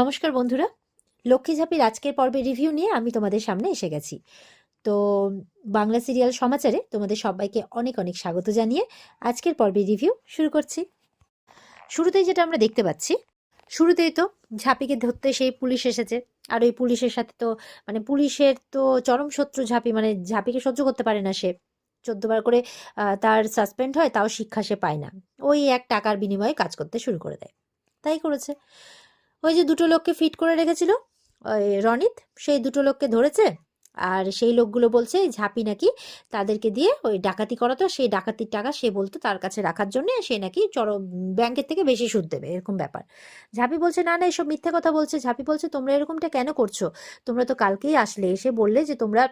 নমস্কার বন্ধুরা। লক্ষ্মী ঝাঁপির আজকের পর্বের রিভিউ নিয়ে আমি তোমাদের সামনে এসে গেছি। তো, বাংলা সিরিয়াল সমাচারে তোমাদের সবাইকে অনেক অনেক স্বাগত জানিয়ে আজকের পর্বের রিভিউ শুরু করছি। শুরুতেই যেটা আমরা দেখতে পাচ্ছি, শুরুতেই তো ঝাঁপিকে ধরতে সেই পুলিশ এসেছে। আর ওই পুলিশের সাথে তো মানে পুলিশের তো চরম শত্রু ঝাঁপি মানে ঝাঁপিকে সহ্য করতে পারে না সে। চোদ্দবার করে তার সাসপেন্ড হয়, তাও শিক্ষা সে পায় না। ওই এক টাকার বিনিময়ে কাজ করতে শুরু করে দেয়। তাই করেছে। ওই যে দুটো লোককে ফিট করে রেখেছিল, ওই রনিত, সেই দুটো লোককে ধরেছে, আর সেই লোকগুলো বলছে ঝাঁপি নাকি তাদেরকে দিয়ে ওই ডাকাতি করাতো, সেই ডাকাতির টাকা সে বলতো তার কাছে রাখার জন্য, সে নাকি চর ব্যাংকের থেকে বেশি সুদ দেবে, এরকম ব্যাপার। ঝাঁপি বলছে, না না, এসব মিথ্যে কথা বলছে। ঝাঁপি বলছে, তোমরা এরকমটা কেন করছ? তোমরা তো কালকেই আসলে এসে বললে যে তোমরা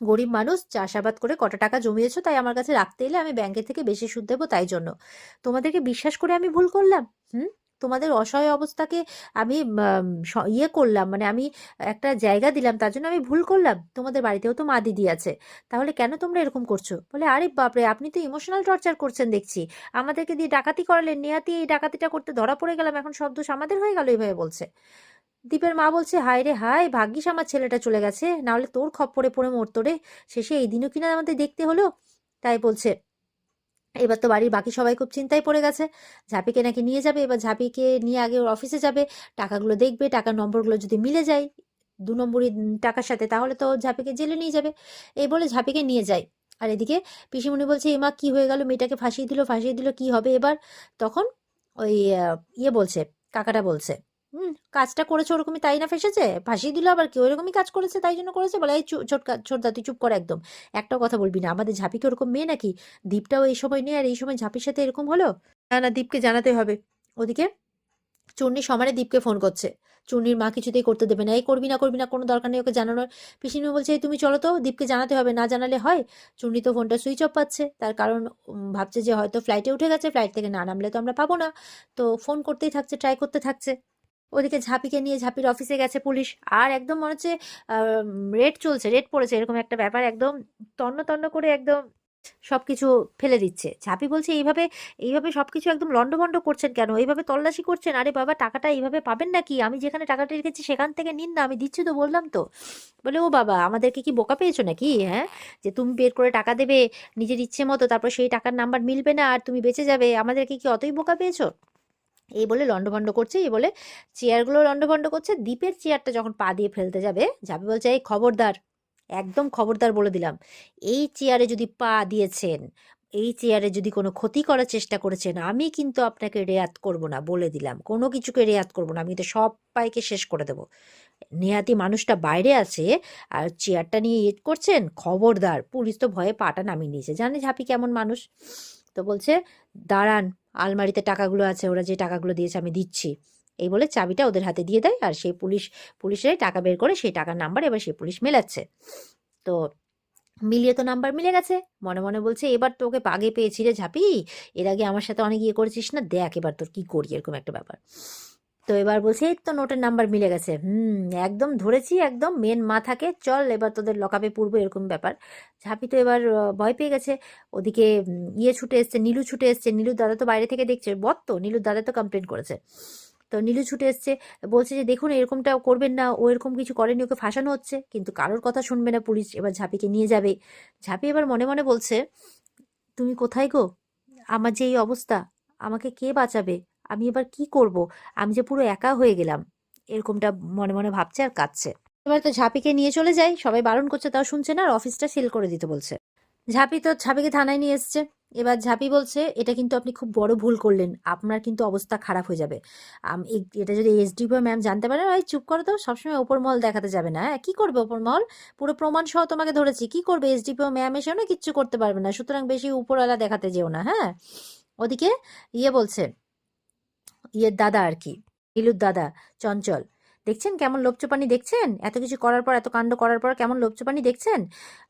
গরিব মানুষ, চাষাবাদ করে কটা টাকা জমিয়েছো, তাই আমার কাছে রাখতে এলে আমি ব্যাংকের থেকে বেশি সুদ দেবো তাই জন্য। তোমাদেরকে বিশ্বাস করে আমি ভুল করলাম, হুম? তোমাদের অসহায় অবস্থাকে আমি ইয়ে করলাম মানে আমি একটা জায়গা দিলাম, তার জন্য আমি ভুল করলাম। তোমাদের বাড়িতেও তো মা দিদি আছে। তাহলে কেন তোমরা এরকম করছ? বলে, আরে বাপরে, আপনি তো ইমোশনাল টর্চার করছেন দেখছি। আমাদেরকে দিয়ে ডাকাতি করালেন নেহাতি এই ডাকাতিটা করতে ধরা পড়ে গেলাম, এখন সব দোষ আমাদের হয়ে গেল এইভাবে বলছে। দীপের মা বলছে, হায় রে হায়, ভাগ্যিস আমার ছেলেটা চলে গেছে, নাহলে তোর খপ্পরে পড়ে মরতো রে। শেষে এই দিনও কিনা আমাদের দেখতে হলো? তাই বলছে এবার তো বাড়ির বাকি সবাই খুব চিন্তায় পড়ে গেছে। ঝাঁপিকে নাকি নিয়ে যাবে? এবার ঝাঁপিকে নিয়ে আগে ওর অফিসে যাবে। টাকাগুলো দেখবে টাকার নম্বরগুলো যদি মিলে যায় দু নম্বরই টাকার সাথে, তাহলে তো ঝাঁপিকে জেলে নিয়ে যাবে। এই বলে ঝাঁপিকে নিয়ে যায়। আর এদিকে পিসিমণি বলছে এমা কি হয়ে গেল? মেয়েটাকে ফাঁসিয়ে দিল ফাঁসিয়ে দিল, কি হবে এবার? তখন ওই ইয়ে বলছে, কাকাটা বলছে হুম, কাজটা করেছে ওরকমই তাই না ফেসেছে? ফাঁসিয়ে দিল আবার কি ওরকমই কাজ করেছে তাই জন্য করেছে? বলে, এই ছোটকা, ছোটদা, তুই চুপ কর একদম। একটাও কথা বলবি না। আমাদের ঝাঁপিকে ওরকম মেয়ে নাকি? দীপটাও এই সময় নেই আর এই সময় ঝাঁপির সাথে এরকম হলো? না না, দীপকে জানাতে হবে। ওদিকে? চুন্নি সমানে দীপকে ফোন করছে। চুন্নির মা কিছুতেই করতে দেবে না। এই করবি না করবি না, কোনো দরকার নেই ওকে জানানোর। পিসিমা বলছে, "এই তুমি চলো তো, দীপকে জানাতে হবে। না জানালে হয়? চুন্নি তো ফোনটা সুইচ অফ পাচ্ছে। তার কারণ ভাবছে যে হয়তো ফ্লাইটে উঠে গেছে। ফ্লাইট থেকে না নামলে তো আমরা পাবো না। তো ফোন করতেই থাকছে ট্রাই করতে থাকছে। ওদিকে ঝাঁপিকে নিয়ে ঝাঁপির অফিসে গেছে পুলিশ। আর একদম মনে হচ্ছে রেড চলছে রেড পড়েছে, এরকম একটা ব্যাপার একদম তন্ন তন্ন করে একদম সবকিছু ফেলে দিচ্ছে। ঝাঁপি বলছে, এইভাবে এইভাবে সবকিছু একদম লন্ডভন্ড করছেন কেন? এইভাবে তল্লাশি করছেন? আরে বাবা, টাকাটা এইভাবে পাবেন নাকি? আমি যেখানে টাকাটা রেখেছি সেখান থেকে নিন না, আমি দিচ্ছি তো বললাম তো। বলে, ও বাবা, আমাদেরকে কি বোকা পেয়েছ নাকি? হ্যাঁ? যে তুমি বের করে টাকা দেবে নিজের ইচ্ছে মতো, তারপর সেই টাকার নাম্বার মিলবে না আর তুমি বেঁচে যাবে, আমাদেরকে কি অতই বোকা পেয়েছ? এই বলে লন্ডভন্ড করছে, এই বলে চেয়ারগুলো লন্ডভন্ড করছে। দ্বীপের চেয়ারটা যখন পা দিয়ে ফেলতে যাবে যাবে বলছে, এই খবরদার, একদম খবরদার বলে দিলাম। এই চেয়ারে যদি পা দিয়েছেন, এই চেয়ারে যদি কোনো ক্ষতি করার চেষ্টা করেছেন, আমি কিন্তু আপনাকে রেয়াত করব না বলে দিলাম। কোনো কিছুকে রেয়াত করব না, আমি তো সবাইকে শেষ করে দেব। নেহাতি মানুষটা বাইরে আছে আর চেয়ারটা নিয়ে ইয়ে করছেন, খবরদার। পুলিশ তো ভয়ে পাটা নামিয়ে নিয়েছে। জানে ঝাঁপি কেমন মানুষ? তো বলছে, দাঁড়ান আলমারিতে টাকাগুলো আছে, ওরা যে টাকাগুলো দিয়েছে আমি দিচ্ছি। এই বলে চাবিটা ওদের হাতে দিয়ে দেয় আর সেই পুলিশ পুলিশেরাই টাকা বের করে সেই টাকার নাম্বার এবার সেই পুলিশ মেলাচ্ছে। তো মিলিয়ে তো নাম্বার মিলে গেছে। মনে মনে বলছে, এবার তোকে পাগে পেয়েছি রে ঝাঁপি, এর আগে আমার সাথে অনেক ইয়ে করেছিস না? দেখ এবার তোর কি করি, এরকম একটা ব্যাপার। তো এবার বলছে, এই তো নোটের নাম্বার মিলে গেছে। হুম, একদম ধরেছি, একদম মেন মাথাকে, চল এবার তোদের লকাপে পূর্ব এরকম ব্যাপার। ঝাপি তো এবার ভয় পেয়ে গেছে। ওদিকে ইয়ে ছুটে এসছে, নীলু ছুটে এসছে। নীলুর দাদা তো বাইরে থেকে দেখছে বত তো, নীলুর দাদা তো কমপ্লেন করেছে। তো নীলু ছুটে এসছে, বলছে যে, দেখুন এরকমটা করবেন না, ও এরকম কিছু করেনি, ওকে ফাঁসানো হচ্ছে। কিন্তু কারোর কথা শুনবে না পুলিশ, এবার ঝাঁপিকে নিয়ে যাবে। ঝাঁপি এবার মনে মনে বলছে, তুমি কোথায় গো? আমার যে এই অবস্থা, আমাকে কে বাঁচাবে? আমি এবার কি করব? আমি যে পুরো একা হয়ে গেলাম। এরকমটা মনে মনে ভাবছে আর কাঁদছে। এবার তো ঝাঁপিকে নিয়ে চলে যায়। সবাই বারণ করছে, তাও শুনছে না, আর অফিসটা সিল করে দিতে বলছে। ঝাঁপি তো, ঝাঁপিকে থানায় নিয়ে এসছে। এবার ঝাঁপি বলছে, এটা কিন্তু আপনি খুব বড় ভুল করলেন। আপনার কিন্তু অবস্থা খারাপ হয়ে যাবে। এটা যদি এসডিপিও ম্যাম জানতে পারে ওই চুপ করো তো, সবসময় ওপর মহল দেখাতে যাবে না। হ্যাঁ কি করবে ওপর মহল? পুরো প্রমাণ সহ তোমাকে ধরেছি। কি করবে এসডিপিও ম্যাম এসেও না কিচ্ছু করতে পারবে না। সুতরাং বেশি উপরওয়ালা দেখাতে যেও না হ্যাঁ? ওদিকে ইয়ে বলছে ইয়ের দাদা আর কি নীলুর দাদা, চঞ্চল। দেখছেন কেমন লোপচোপানি দেখছেন? এত কিছু করার পর, এত কাণ্ড করার পর কেমন লোপচোপানি দেখছেন?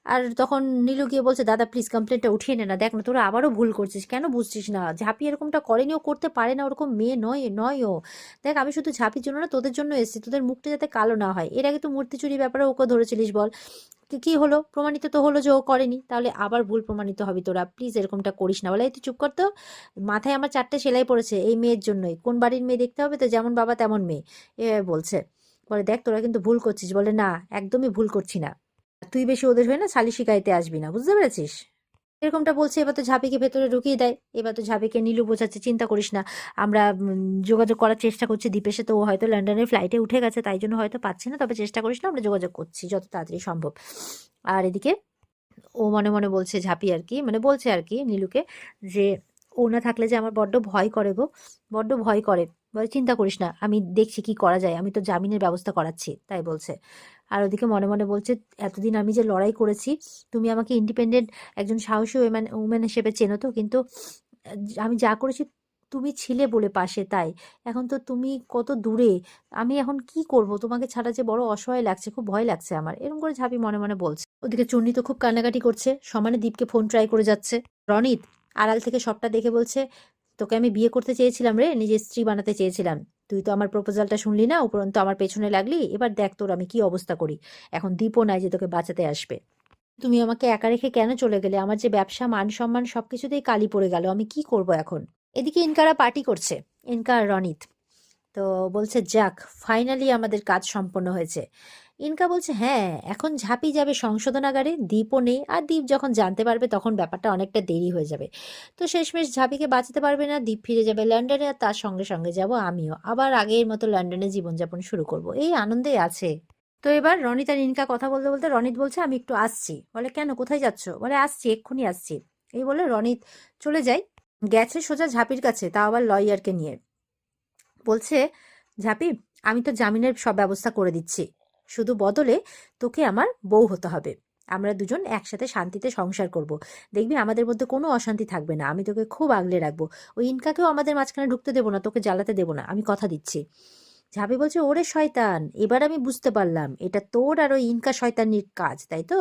আর তখন নীলু গিয়ে বলছে, দাদা প্লিজ কমপ্লেনটা উঠিয়ে নে না। দেখ না, তোরা আবারও ভুল করছিস। কেন বুঝছিস না? ঝাঁপি এরকমটা করেনি ও, করতে পারে না। ওরকম মেয়ে নয় নয় ও। দেখ, আমি শুধু ঝাঁপির জন্য না, তোদের জন্য এসেছি। তোদের মুখটা যাতে কালো না হয়। এর আগে তো মূর্তি চুরি ব্যাপারে ওকে ধরেছিলিস, বল। কি হলো? প্রমাণিত তো হলো যে ও করেনি। তাহলে আবার ভুল প্রমাণিত হবে তোরা। প্লিজ এরকমটা করিস না। বলে, এই তুই চুপ করতো মাথায় আমার চারটে সেলাই পড়েছে এই মেয়ের জন্যই। কোন বাড়ির মেয়ে দেখতে হবে তো? যেমন বাবা, তেমন মেয়ে। এভাবে বলছে। বলে, দেখ, তোরা কিন্তু ভুল করছিস। বলে, না, একদমই ভুল করছি না। তুই বেশি ওদের হয়ে না শালি শিকাইতে আসবি না, বুঝতে পেরেছিস? এরকমটা বলছে, এবার তো ঝাঁপিকে ভেতরে ঢুকিয়ে দেয়, এবার তো ঝাঁপিকে নীলু বোঝাচ্ছে, চিন্তা করিস না, আমরা যোগাযোগ করার চেষ্টা করছি দ্বীপের সাথে, ও হয়তো লন্ডনের ফ্লাইটে উঠে গেছে, তাই জন্য হয়তো পাচ্ছে না, তবে চেষ্টা করিস না আমরা যোগাযোগ করছি, যত তাড়াতাড়ি সম্ভব। আর এদিকে ও মনে মনে বলছে ঝাঁপি আর কি মানে বলছে আর কি নীলুকে যে ও না থাকলে যে আমার বড্ড ভয় করে গো, বড্ড ভয় করে। বলে, চিন্তা করিস না, আমি দেখছি কি করা যায়, আমি তো জামিনের ব্যবস্থা করাচ্ছি। তাই বলছে। আর ওদিকে মনে মনে বলছে, এতদিন আমি যে লড়াই করেছি, তুমি আমাকে ইন্ডিপেন্ডেন্ট একজন সাহসী ওমেন উমেন হিসেবে চেনো তো, কিন্তু আমি যা করেছি তুমি ছিলে বলে পাশে, তাই। এখন তো তুমি কত দূরে, আমি এখন কি করব? তোমাকে ছাড়া যে বড় অসহায় লাগছে, খুব ভয় লাগছে আমার। এরকম করে ঝাঁপি মনে মনে বলছে। ওদিকে চুন্নি তো খুব কান্নাকাটি করছে, সমানে দীপকে ফোন ট্রাই করে যাচ্ছে। রনিত আড়াল থেকে সবটা দেখে বলছে, তোকে আমি বিয়ে করতে চেয়েছিলাম রে, নিজের স্ত্রী বানাতে চেয়েছিলাম। তুই তো আমার প্রপোজালটা শুনলি না, উপরন্তু আমার পেছনে লাগলি, এবার দেখ তোর আমি কি অবস্থা করি। এখন দীপও নাই যে তোকে বাঁচাতে আসবে। তুমি আমাকে একা রেখে কেন চলে গেলে? আমার যে ব্যবসা, মান সম্মান সবকিছুতেই কালি পড়ে গেল, আমি কি করব এখন? এদিকে ইনকারা পার্টি করছে, ইনকার রনিত। তো বলছে, যাক ফাইনালি আমাদের কাজ সম্পন্ন হয়েছে। ইনকা বলছে হ্যাঁ এখন ঝাঁপি যাবে সংশোধনাগারে, দ্বীপও নেই। আর দ্বীপ যখন জানতে পারবে, তখন ব্যাপারটা অনেকটা দেরি হয়ে যাবে। তো শেষমেশ ঝাঁপিকে বাঁচাতে পারবে না, দ্বীপ ফিরে যাবে লন্ডনে। আর তার সঙ্গে সঙ্গে যাব আমিও। আবার আগের মতো লন্ডনে জীবনযাপন শুরু করব। এই আনন্দে আছে। তো এবার রনিত আর ইনকা কথা বলতে বলতে রনিত বলছে, আমি একটু আসছি। বলে, কেন? কোথায় যাচ্ছ? বলে, আসছি, এক্ষুনি আসছি। এই বলে রনিত চলে যায়। গেছে সোজা ঝাঁপির কাছে, তাও আবার লয়ারকে নিয়ে। বলছে, ঝাঁপি, আমি তো জামিনের সব ব্যবস্থা করে দিচ্ছি। শুধু বদলে তোকে আমার বউ হতে হবে। আমরা দুজন একসাথে শান্তিতে সংসার করব। দেখবি আমাদের মধ্যে কোনো অশান্তি থাকবে না। আমি তোকে খুব আগলে রাখব। ওই ইনকাকেও আমাদের মাঝখানে ঢুকতে দেবো না, তোকে জ্বালাতে দেবো না। আমি কথা দিচ্ছি। ঝাঁপি বলছে, ওরে শয়তান, এবার আমি বুঝতে পারলাম। এটা তোর আর ওই ইনকা শয়তানির কাজ, তাই তো?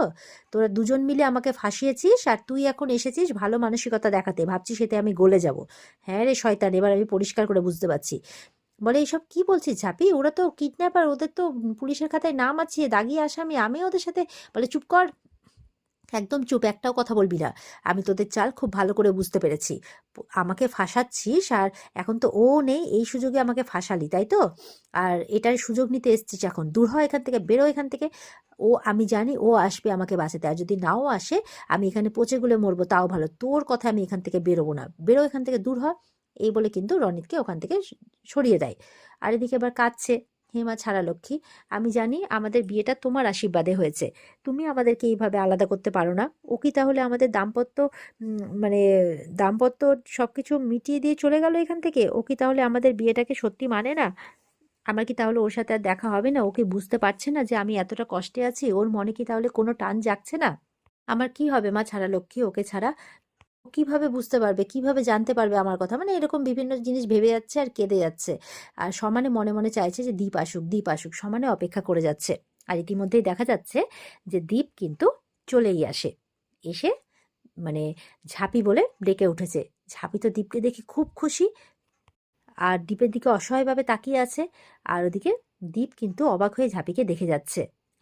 তোরা দুজন মিলে আমাকে ফাঁসিয়েছিস আর তুই এখন এসেছিস ভালো মানসিকতা দেখাতে। ভাবছিস এতে আমি গলে যাব। হ্যাঁ রে শয়তান, এবার আমি পরিষ্কার করে বুঝতে পারছি। বলে, এসব কি বলছিস ঝাঁপি? ওরা তো কিডন্যাপার, ওদের তো পুলিশের খাতায় নাম আছে, দাগি আসামি, আমি ওদের সাথে বলে, চুপ কর। একদম চুপ, একটাও কথা বলবি না। আমি তোদের চাল খুব ভালো করে বুঝতে পেরেছি। আমাকে ফাঁসাচ্ছিস আর এখন তো ও নেই, এই সুযোগে আমাকে ফাঁসালি, তাই তো? আর এটার সুযোগ নিতে এসছিস এখন। দূর হয় এখান থেকে, বেরো এখান থেকে। ও, আমি জানি ও আসবে আমাকে বাঁচাতে। আর যদি নাও আসে, আমি এখানে পচে গুলে মরবো, তাও ভালো। তোর কথা আমি এখান থেকে বেরোবো না। বেরো এখান থেকে, দূর হ। এই বলে কিন্তু রনিতকে ওখান থেকে সরিয়ে দেয়। আর এদিকে এবার কাঁদছে হেমা ছাড়া লক্ষ্মী, আমি জানি আমাদের বিয়েটা তোমার আশীর্বাদে হয়েছে। তুমি আমাদেরকে এইভাবে আলাদা করতে পারো না। ও কি তাহলে আমাদের দাম্পত্য মানে দাম্পত্য সব কিছু মিটিয়ে দিয়ে চলে গেল এখান থেকে? ও কি তাহলে আমাদের বিয়েটাকে সত্যি মানে না? আমার কি তাহলে ওর সাথে আর দেখা হবে না? ওকে বুঝতে পারছে না যে আমি এতটা কষ্টে আছি? ওর মনে কি তাহলে কোনো টান জাগছে না? আমার কি হবে মা ছাড়া লক্ষ্মী? ওকে ছাড়া কীভাবে বুঝতে পারবে? কীভাবে জানতে পারবে আমার কথা? মানে এরকম বিভিন্ন জিনিস ভেবে যাচ্ছে আর কেঁদে যাচ্ছে। আর সমানে মনে মনে চাইছে যে দ্বীপ আসুক দ্বীপ আসুক, সমানে অপেক্ষা করে যাচ্ছে। আর ইতিমধ্যেই দেখা যাচ্ছে যে দ্বীপ কিন্তু চলেই আসে। এসে মানে ঝাঁপি বলে ডেকে উঠেছে। ঝাঁপি তো দ্বীপকে দেখে খুব খুশি। আর দ্বীপের দিকে অসহায়ভাবে তাকিয়ে আছে। আর ওদিকে দ্বীপ কিন্তু অবাক হয়ে ঝাঁপিকে দেখে যাচ্ছে।